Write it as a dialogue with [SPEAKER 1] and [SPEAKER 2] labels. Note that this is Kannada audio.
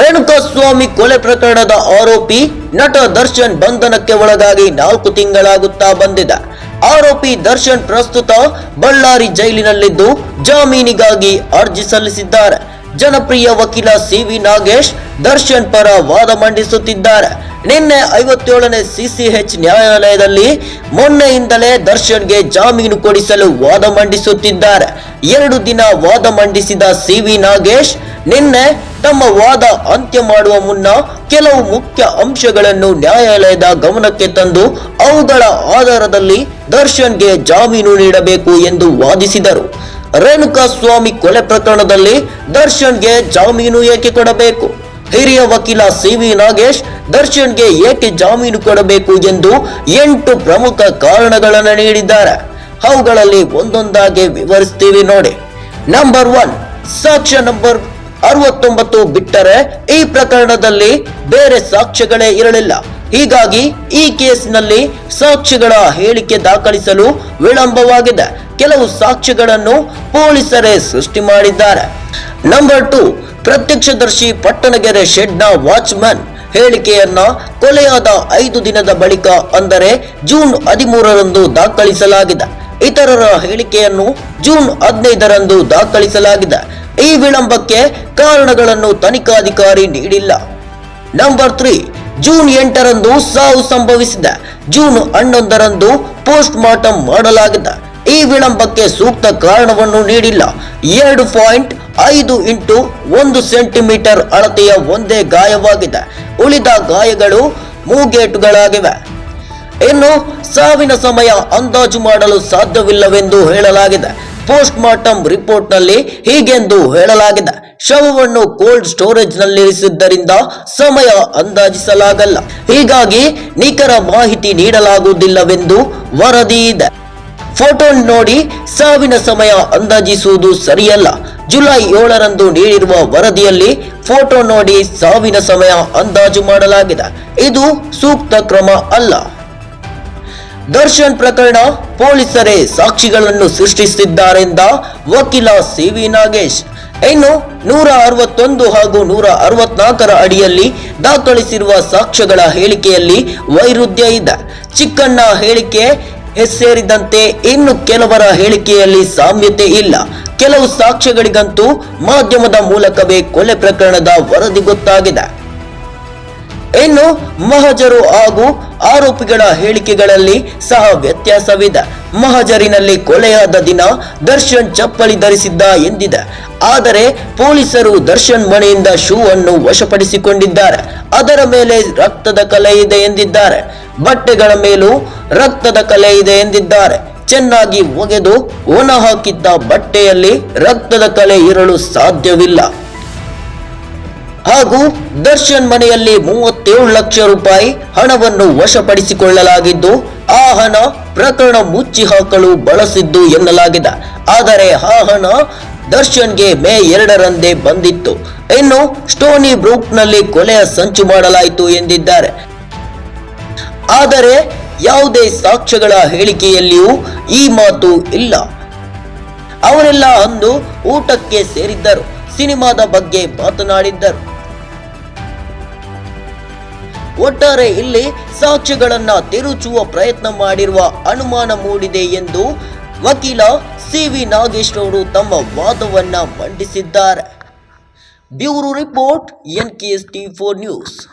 [SPEAKER 1] ರೇಣುಕಾಸ್ವಾಮಿ ಕೊಲೆ ಪ್ರಕರಣದ ಆರೋಪಿ ನಟ ದರ್ಶನ್ ಬಂಧನಕ್ಕೆ ಒಳಗಾಗಿ ನಾಲ್ಕು ತಿಂಗಳಾಗುತ್ತಾ ಬಂದಿದೆ. ಆರೋಪಿ ದರ್ಶನ್ ಪ್ರಸ್ತುತ ಬಳ್ಳಾರಿ ಜೈಲಿನಲ್ಲಿದ್ದು ಜಾಮೀನಿಗಾಗಿ ಅರ್ಜಿ ಸಲ್ಲಿಸಿದ್ದಾರೆ. ಜನಪ್ರಿಯ ವಕೀಲ ಸಿ ವಿ ನಾಗೇಶ್ ದರ್ಶನ್ ಪರ ವಾದ ಮಂಡಿಸುತ್ತಿದ್ದಾರೆ. ನಿನ್ನೆ ಐವತ್ತೇಳನೇ ಸಿಸಿಎಚ್ ನ್ಯಾಯಾಲಯದಲ್ಲಿ ಮೊನ್ನೆಯಿಂದಲೇ ದರ್ಶನ್ಗೆ ಜಾಮೀನು ಕೊಡಿಸಲು ವಾದ ಮಂಡಿಸುತ್ತಿದ್ದಾರೆ. ಎರಡು ದಿನ ವಾದ ಮಂಡಿಸಿದ ಸಿವಿ ನಾಗೇಶ್ ನಿನ್ನೆ ತಮ್ಮ ವಾದ ಅಂತ್ಯ ಮಾಡುವ ಮುನ್ನ ಕೆಲವು ಮುಖ್ಯ ಅಂಶಗಳನ್ನು ನ್ಯಾಯಾಲಯದ ಗಮನಕ್ಕೆ ತಂದು ಅವುಗಳ ಆಧಾರದಲ್ಲಿ ದರ್ಶನ್ಗೆ ಜಾಮೀನು ನೀಡಬೇಕು ಎಂದು ವಾದಿಸಿದರು. ರೇಣುಕಾ ಸ್ವಾಮಿ ಕೊಲೆ ಪ್ರಕರಣದಲ್ಲಿ ದರ್ಶನ್ಗೆ ಜಾಮೀನು ಏಕೆ ಕೊಡಬೇಕು? ಹಿರಿಯ ವಕೀಲ ಸಿ ವಿ ನಾಗೇಶ್ ದರ್ಶನ್ಗೆ ಏಕೆ ಜಾಮೀನು ಕೊಡಬೇಕು ಎಂದು ಎಂಟು ಪ್ರಮುಖ ಕಾರಣಗಳನ್ನು ನೀಡಿದ್ದಾರೆ. ಅವುಗಳಲ್ಲಿ ಒಂದೊಂದಾಗಿ ವಿವರಿಸ್ತೀವಿ ನೋಡಿ. ನಂಬರ್ ಒನ್, ಸಾಕ್ಷ್ಯ ನಂಬರ್ ಅರವತ್ತೊಂಬತ್ತು ಬಿಟ್ಟರೆ ಈ ಪ್ರಕರಣದಲ್ಲಿ ಬೇರೆ ಸಾಕ್ಷ್ಯಗಳೇ ಇರಲಿಲ್ಲ. ಹೀಗಾಗಿ ಈ ಕೇಸಿನಲ್ಲಿ ಸಾಕ್ಷಿಗಳ ಹೇಳಿಕೆ ದಾಖಲಿಸಲು ವಿಳಂಬವಾಗಿದೆ. ಕೆಲವು ಸಾಕ್ಷ್ಯಗಳನ್ನು ಪೊಲೀಸರೇ ಸೃಷ್ಟಿ ಮಾಡಿದ್ದಾರೆ. ನಂಬರ್ ಟು ಪ್ರತ್ಯಕ್ಷದರ್ಶಿ ಪಟ್ಟಣಗೆರೆ ಶೆಡ್ನ ವಾಚ್ಮನ್ ಹೇಳಿಕೆಯನ್ನ ಕೊಲೆಯಾದ ಐದು ದಿನದ ಬಳಿಕ, ಅಂದರೆ ಜೂನ್ ಹದಿಮೂರರಂದು ದಾಖಲಿಸಲಾಗಿದೆ. ಇತರರ ಹೇಳಿಕೆಯನ್ನು ಜೂನ್ ಹದಿನೈದರಂದು ದಾಖಲಿಸಲಾಗಿದೆ. ಈ ವಿಳಂಬಕ್ಕೆ ಕಾರಣಗಳನ್ನು ತನಿಖಾಧಿಕಾರಿ ನೀಡಿಲ್ಲ. ನಂಬರ್ ತ್ರೀ ಜೂನ್ ಎಂಟರಂದು ಸಾವು ಸಂಭವಿಸಿದೆ. ಜೂನ್ ಹನ್ನೊಂದರಂದು ಪೋಸ್ಟ್ ಮಾರ್ಟಮ್ ಮಾಡಲಾಗಿದೆ. ಈ ವಿಳಂಬಕ್ಕೆ ಸೂಕ್ತ ಕಾರಣವನ್ನು ನೀಡಿಲ್ಲ. ಎರಡು ಪಾಯಿಂಟ್ ಐದು ಇಂಟು ಒಂದು ಸೆಂಟಿಮೀಟರ್ ಅಳತೆಯ ಒಂದೇ ಗಾಯವಾಗಿದೆ. ಉಳಿದ ಗಾಯಗಳು ಮೂಗೇಟುಗಳಾಗಿವೆ. ಇನ್ನು ಸಾವಿನ ಸಮಯ ಅಂದಾಜು ಮಾಡಲು ಸಾಧ್ಯವಿಲ್ಲವೆಂದು ಹೇಳಲಾಗಿದೆ. ಪೋಸ್ಟ್ ಮಾರ್ಟಮ್ ರಿಪೋರ್ಟ್ನಲ್ಲಿ ಹೀಗೆಂದು ಹೇಳಲಾಗಿದೆ. ಶವವನ್ನು ಕೋಲ್ಡ್ ಸ್ಟೋರೇಜ್ ನಲ್ಲಿರಿಸಿದ್ದರಿಂದ ಸಮಯ ಅಂದಾಜಿಸಲಾಗಲ್ಲ. ಹೀಗಾಗಿ ನಿಖರ ಮಾಹಿತಿ ನೀಡಲಾಗುವುದಿಲ್ಲವೆಂದು ವರದಿ ಇದೆ. ಫೋಟೋ ನೋಡಿ ಸಾವಿನ ಸಮಯ ಅಂದಾಜಿಸುವುದು ಸರಿಯಲ್ಲ. ಜುಲೈ ಏಳರಂದು ನೀಡಿರುವ ವರದಿಯಲ್ಲಿ ಫೋಟೋ ನೋಡಿ ಸಾವಿನ ಸಮಯ ಅಂದಾಜು ಮಾಡಲಾಗಿದೆ. ಇದು ಸೂಕ್ತ ಕ್ರಮ ಅಲ್ಲ. ದರ್ಶನ್ ಪ್ರಕರಣ ಪೊಲೀಸರೇ ಸಾಕ್ಷಿಗಳನ್ನು ಸೃಷ್ಟಿಸಿದ್ದಾರೆಂದ ವಕೀಲ ಸಿ ವಿ ನಾಗೇಶ್. ಇನ್ನು ನೂರ ಅರವತ್ತೊಂದು ಹಾಗೂ ನೂರ ಅರವತ್ನಾಲ್ಕರ ಅಡಿಯಲ್ಲಿ ದಾಖಲಿಸಿರುವ ಸಾಕ್ಷ್ಯಗಳ ಹೇಳಿಕೆಯಲ್ಲಿ ವೈರುಧ್ಯ ಇದೆ. ಚಿಕ್ಕಣ್ಣ ಹೇಳಿಕೆ ಸೇರಿದಂತೆ ಇನ್ನು ಕೆಲವರ ಹೇಳಿಕೆಯಲ್ಲಿ ಸಾಮ್ಯತೆ ಇಲ್ಲ. ಕೆಲವು ಸಾಕ್ಷ್ಯಗಳಿಗಂತೂ ಮಾಧ್ಯಮದ ಮೂಲಕವೇ ಕೊಲೆ ಪ್ರಕರಣದ ವರದಿ ಗೊತ್ತಾಗಿದೆ. ಇನ್ನು ಮಹಜರು ಹಾಗೂ ಆರೋಪಿಗಳ ಹೇಳಿಕೆಗಳಲ್ಲಿ ಸಹ ವ್ಯತ್ಯಾಸವಿದೆ. ಮಹಜರಿನಲ್ಲಿ ಕೊಲೆಯಾದ ದಿನ ದರ್ಶನ್ ಚಪ್ಪಲಿ ಧರಿಸಿದ್ದ ಎಂದಿದೆ. ಆದರೆ ಪೊಲೀಸರು ದರ್ಶನ್ ಮನೆಯಿಂದ ಶೂ ಅನ್ನು ವಶಪಡಿಸಿಕೊಂಡಿದ್ದಾರೆ. ಅದರ ಮೇಲೆ ರಕ್ತದ ಕಲೆ ಇದೆ ಎಂದಿದ್ದಾರೆ. ಬಟ್ಟೆಗಳ ಮೇಲೂ ರಕ್ತದ ಕಲೆ ಇದೆ ಎಂದಿದ್ದಾರೆ. ಚೆನ್ನಾಗಿ ಒಗೆದು ಒಣ ಹಾಕಿದ್ದ ಬಟ್ಟೆಯಲ್ಲಿ ರಕ್ತದ ಕಲೆ ಇರಲು ಸಾಧ್ಯವಿಲ್ಲ. ಹಾಗೂ ದರ್ಶನ್ ಮನೆಯಲ್ಲಿ ಮೂವತ್ತೇಳು ಲಕ್ಷ ರೂಪಾಯಿ ಹಣವನ್ನು ವಶಪಡಿಸಿಕೊಳ್ಳಲಾಗಿದ್ದು, ಆ ಹಣ ಪ್ರಕರಣ ಮುಚ್ಚಿ ಹಾಕಲು ಬಳಸಿದ್ದು ಎನ್ನಲಾಗಿದೆ. ಆದರೆ ಆ ಹಣ ದರ್ಶನ್ಗೆ ಮೇ ಎರಡರಂದೇ ಬಂದಿತ್ತು. ಇನ್ನು ಸ್ಟೋನಿ ಬ್ರೂಕ್ನಲ್ಲಿ ಕೊಲೆಯ ಸಂಚು ಮಾಡಲಾಯಿತು ಎಂದಿದ್ದಾರೆ. ಆದರೆ ಯಾವುದೇ ಸಾಕ್ಷ್ಯಗಳ ಹೇಳಿಕೆಯಲ್ಲಿಯೂ ಈ ಮಾತು ಇಲ್ಲ. ಅವರೆಲ್ಲ ಅಂದು ಊಟಕ್ಕೆ ಸೇರಿದ್ದರು, ಸಿನಿಮಾದ ಬಗ್ಗೆ ಮಾತನಾಡಿದ್ದರು. ಒಟ್ಟಾರೆ ಇಲ್ಲಿ ಸಾಕ್ಷ್ಯಗಳನ್ನ ತಿರುಚುವ ಪ್ರಯತ್ನ ಮಾಡಿರುವ ಅನುಮಾನ ಮೂಡಿದೆ ಎಂದು ವಕೀಲ ಸಿ ವಿ ನಾಗೇಶ್ ಅವರು ತಮ್ಮ ವಾದವನ್ನ ಮಂಡಿಸಿದ್ದಾರೆ. Bureau report N K S T four news.